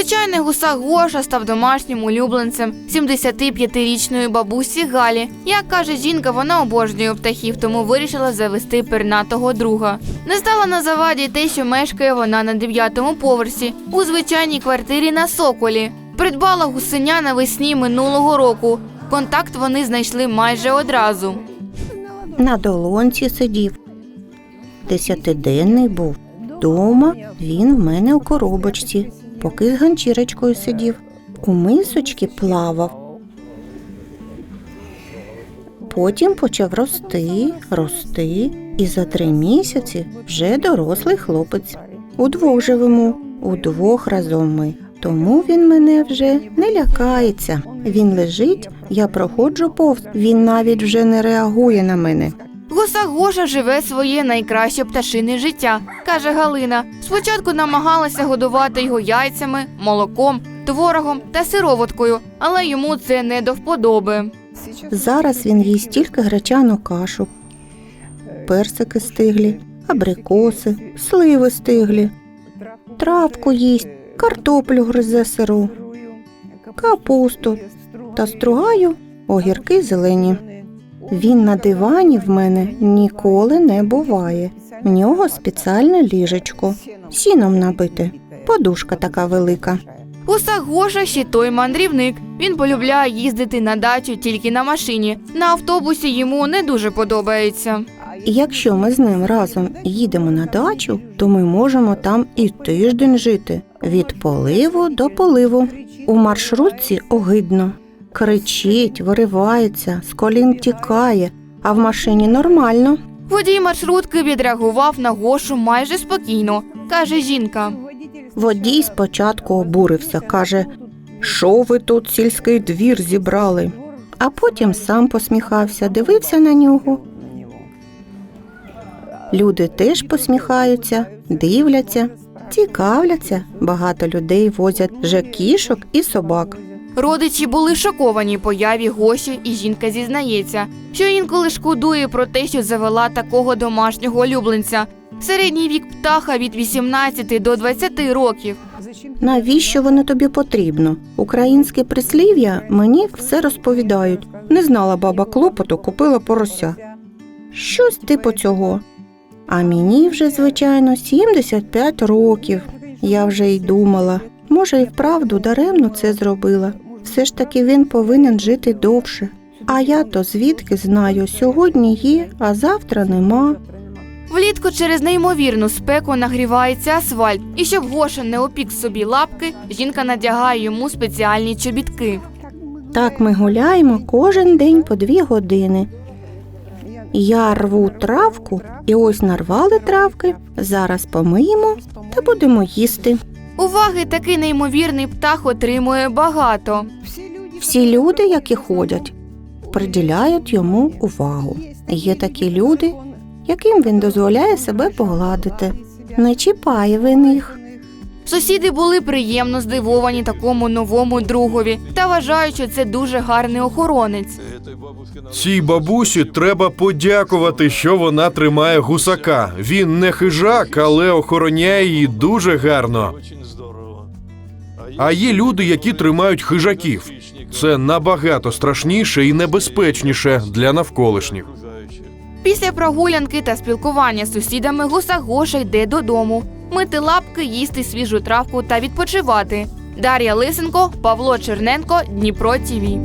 Звичайний гусак Гоша став домашнім улюбленцем 75-річної бабусі Галі. Як каже жінка, вона обожнює птахів, тому вирішила завести пернатого друга. Не стала на заваді те, що мешкає вона на дев'ятому поверсі у звичайній квартирі на Соколі. Придбала гусеня навесні минулого року. Контакт вони знайшли майже одразу. На долонці сидів. Десятиденний був. Дома він в мене у коробочці, поки з ганчірочкою сидів. У мисочці плавав. Потім почав рости, рости, і за три місяці вже дорослий хлопець. Удвох живемо, удвох разом ми. Тому він мене вже не лякається. Він лежить, я проходжу повз. Він навіть вже не реагує на мене. Гусак Гоша живе своє найкраще пташине життя, каже Галина. Спочатку намагалася годувати його яйцями, молоком, творогом та сироваткою, але йому це не до вподоби. Зараз він їсть тільки гречану кашу, персики стиглі, абрикоси, сливи стиглі, травку їсть, картоплю гризе сиру, капусту та стругаю огірки зелені. Він на дивані в мене ніколи не буває. В нього спеціальне ліжечко, сіном набите, подушка така велика. Гусак Гоша ще той мандрівник. Він полюбляє їздити на дачу тільки на машині. На автобусі йому не дуже подобається. Якщо ми з ним разом їдемо на дачу, то ми можемо там і тиждень жити від поливу до поливу. У маршрутці огидно. Кричить, виривається, з колін тікає, а в машині нормально. Водій маршрутки відреагував на Гошу майже спокійно, каже жінка. Водій спочатку обурився, каже: Що ви тут сільський двір зібрали? А потім сам посміхався, дивився на нього. Люди теж посміхаються, дивляться, цікавляться. Багато людей возять вже кішок і собак. Родичі були шоковані появі Гоші, і жінка зізнається, що інколи шкодує про те, що завела такого домашнього улюбленця. Середній вік птаха від 18 до 20 років. Навіщо воно тобі потрібно? Українське прислів'я мені все розповідають. Не знала баба клопоту, купила порося. Щось типу цього. А мені вже, звичайно, 75 років. Я вже й думала, може, і вправду даремно це зробила. Все ж таки він повинен жити довше. А я то звідки знаю, сьогодні є, а завтра нема. Влітку через неймовірну спеку нагрівається асфальт, і щоб Гоша не опік собі лапки, жінка надягає йому спеціальні чобітки. Так ми гуляємо кожен день по дві години. Я рву травку, і ось нарвали травки. Зараз помиємо та будемо їсти. Уваги такий неймовірний птах отримує багато. Всі люди, які ходять, приділяють йому увагу. Є такі люди, яким він дозволяє себе погладити. Не чіпає він їх. Сусіди були приємно здивовані такому новому другові та вважають, що це дуже гарний охоронець. Цій бабусі треба подякувати, що вона тримає гусака. Він не хижак, але охороняє її дуже гарно. А є люди, які тримають хижаків. Це набагато страшніше і небезпечніше для навколишніх. Після прогулянки та спілкування з сусідами гусак Гоша йде додому, мити лапки, їсти свіжу травку та відпочивати. Дар'я Лисенко, Павло Черненко, Дніпро ТІВІ.